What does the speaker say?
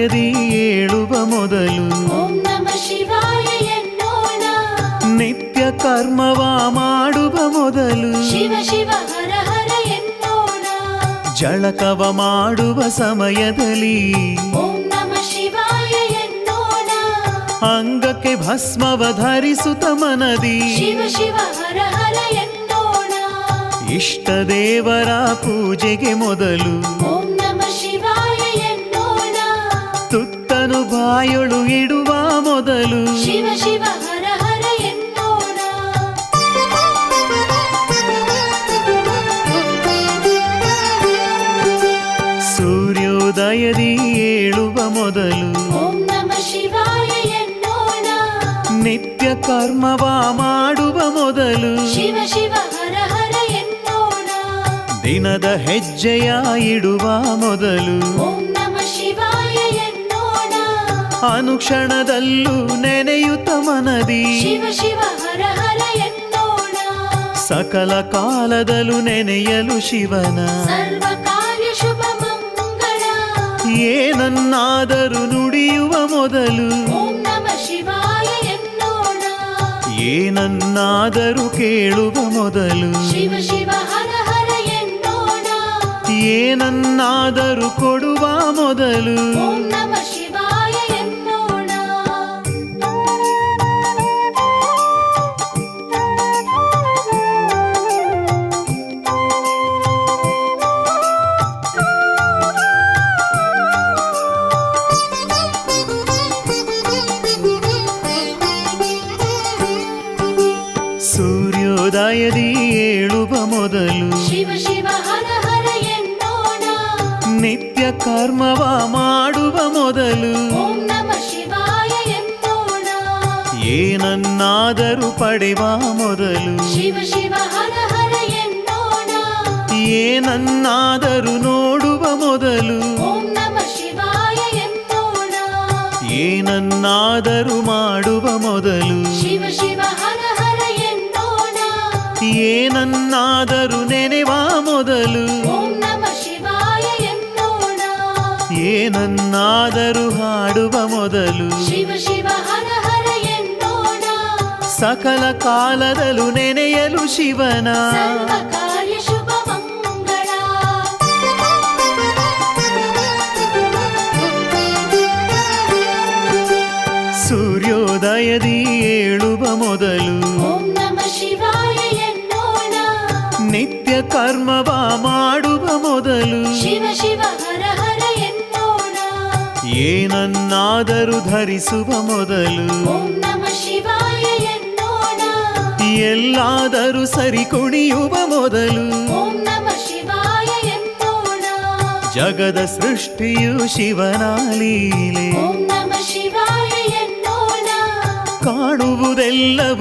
ಸೂರ್ಯೋದಯದಿ ಏಳುವ ಮೊದಲು. ನಿತ್ಯ ಕರ್ಮವ ಮಾಡುವ ಮೊದಲು. ಜಳಕವ ಮಾಡುವ ಸಮಯದಲ್ಲಿ. ಅಂಗಕ್ಕೆ ಭಸ್ಮವ ಧರಿಸುತ್ತ ಮನದಿ. ಇಷ್ಟ ದೇವರ ಪೂಜೆಗೆ ಮೊದಲು. ತುತ್ತನು ಬಾಯೊಳು ಇಡುವ ಮೊದಲು ಶಿವ ಶಿವ ಹರ ಹರ ಎನ್ನೋಣ ಸೂರ್ಯೋದಯದಿ ಏಳುವ ಮೊದಲು ಓಂ ನಮ ಶಿವಾಯ ಎನ್ನೋಣ ನಿತ್ಯ ಕರ್ಮವ ಮಾಡುವ ಮೊದಲು ಶಿವ ಶಿವ ಹರ ಹರ ಎನ್ನೋಣ ದಿನದ ಹೆಜ್ಜೆಯ ಇಡುವ ಮೊದಲು ಓಂ ನಮ ಶಿವಾಯ ಎನ್ನೋಣ ಅನುಕ್ಷಣದಲ್ಲೂ ನೆನೆಯುತ್ತ ಮನದಿ. ಸಕಲ ಕಾಲದಲ್ಲೂ ನೆನೆಯಲು ಶಿವನ. ಏನನ್ನಾದರೂ ನುಡಿಯುವ ಮೊದಲು. ಏನನ್ನಾದರೂ ಕೇಳುವ ಮೊದಲು. ಏನನ್ನಾದರೂ ಕೊಡುವ ಮೊದಲು. ಸೂರ್ಯೋದಯದಿ ಏಳುವ ಮೊದಲು ನಿತ್ಯ ಕರ್ಮವ ಮಾಡುವ ಮೊದಲು ಏನನ್ನಾದರೂ ಪಡೆವ ಮೊದಲು ಏನನ್ನಾದರೂ ನೋಡುವ ಮೊದಲು ಏನನ್ನಾದರೂ ಮಾಡುವ ಮೊದಲು ಏನನ್ನಾದರೂ ನೆನೆವ ಮೊದಲು. ಏನನ್ನಾದರೂ ಹಾಡುವ ಮೊದಲು. ಸಕಲ ಕಾಲದಲ್ಲೂ ನೆನೆಯಲು ಶಿವನ. ಸೂರ್ಯೋದಯದಿ ಏಳುವ ಮೊದಲು. ನಿತ್ಯ ಕರ್ಮವ ಮಾಡುವ ಮೊದಲು ಶಿವ ಶಿವ ಹರ ಹರ ಎನ್ನೋಣ. ಏನನ್ನಾದರೂ ಧರಿಸುವ ಮೊದಲು ಓಂ ನಮ ಶಿವಾಯ ಎನ್ನೋಣ. ಎಲ್ಲಾದರೂ ಸರಿ ಕುಣಿಯುವ ಮೊದಲು ಓಂ ನಮ ಶಿವಾಯ ಎನ್ನೋಣ. ಜಗದ ಸೃಷ್ಟಿಯು ಶಿವನ ಲೀಲೆ ಓಂ ನಮ ಶಿವಾಯ ಎನ್ನೋಣ. ಕಾಣುವುದೆಲ್ಲವೂ